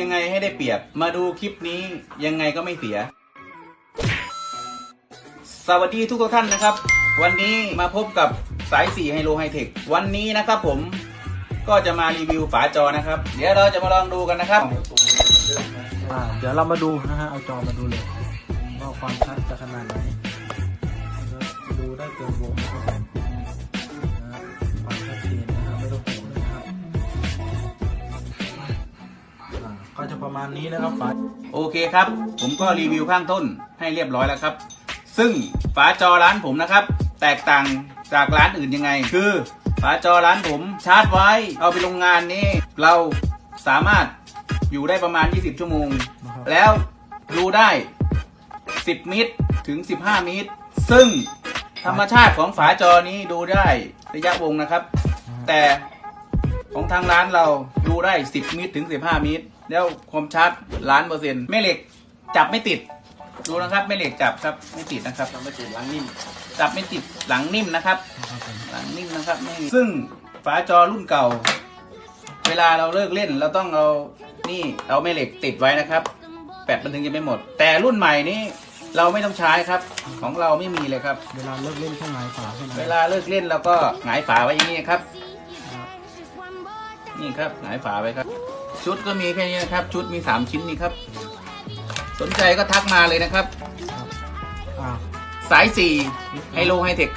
ยังไงให้ได้เปรียบ มาดูคลิปนี้ยังไงก็ไม่เสีย สวัสดีทุกท่านนะครับ วันนี้มาพบกับสาย4ไฮโลไฮเทค วันนี้นะครับผมก็จะมารีวิวฝาจอนะครับ เดี๋ยวเราจะมาลองดูกันนะครับ อ่าเดี๋ยวเรามาดูนะฮะเอาจอมาดูเลยว่าความชัดจะขนาดไหนดูได้เกิน ก็จะประมาณนี้นะครับฝาโอเคครับ ผมก็รีวิวข้างต้นให้เรียบร้อยแล้วครับ ซึ่งฝาจอร้านผมนะครับ แตกต่างจากร้านอื่นยังไง คือฝาจอร้านผมชาร์จไว้ เอาไปโรงงานนี้เราสามารถอยู่ได้ประมาณ 20 ชั่วโมงนะครับแล้วดูได้ 10 มิตรถึง 15 มิตร ซึ่งธรรมชาติของฝาจอนี้ดูได้ระยะวงนะครับ แต่ ของทางร้านเราดูได้ 10 มิตรถึง 15 มิตร แล้วความชัดล้านเปอร์เซ็นต์แม่เหล็กจับไม่ติด ดูนะครับแม่เหล็กจับครับไม่ติดนะครับจับไม่ติดหลังนิ่มจับไม่ติดหลังนิ่มนะครับนะครับผมหลังนิ่มนะครับไม่ซึ่งฝาจอรุ่นเก่า เวลาเราเลิกเล่นเราต้องเอานี่เอาแม่เหล็กติดไว้นะครับแปดมันถึงจะไม่หมด แต่รุ่นใหม่นี้เราไม่ต้องใช้ครับ ของเราไม่มีเลยครับ เวลาเลิกเล่นข้างในฝาใช่ไหมเวลาเลิกเล่นเราก็หงายฝาไว้อย่างนี้ครับ นี่ครับหงายฝาไว้ครับ ชุดก็มีแค่นี้นะครับ ชุดมีสามชิ้นนี่ครับ สนใจก็ทักมาเลยนะครับอ่าสายสี่ไฮโลไฮเทคครับ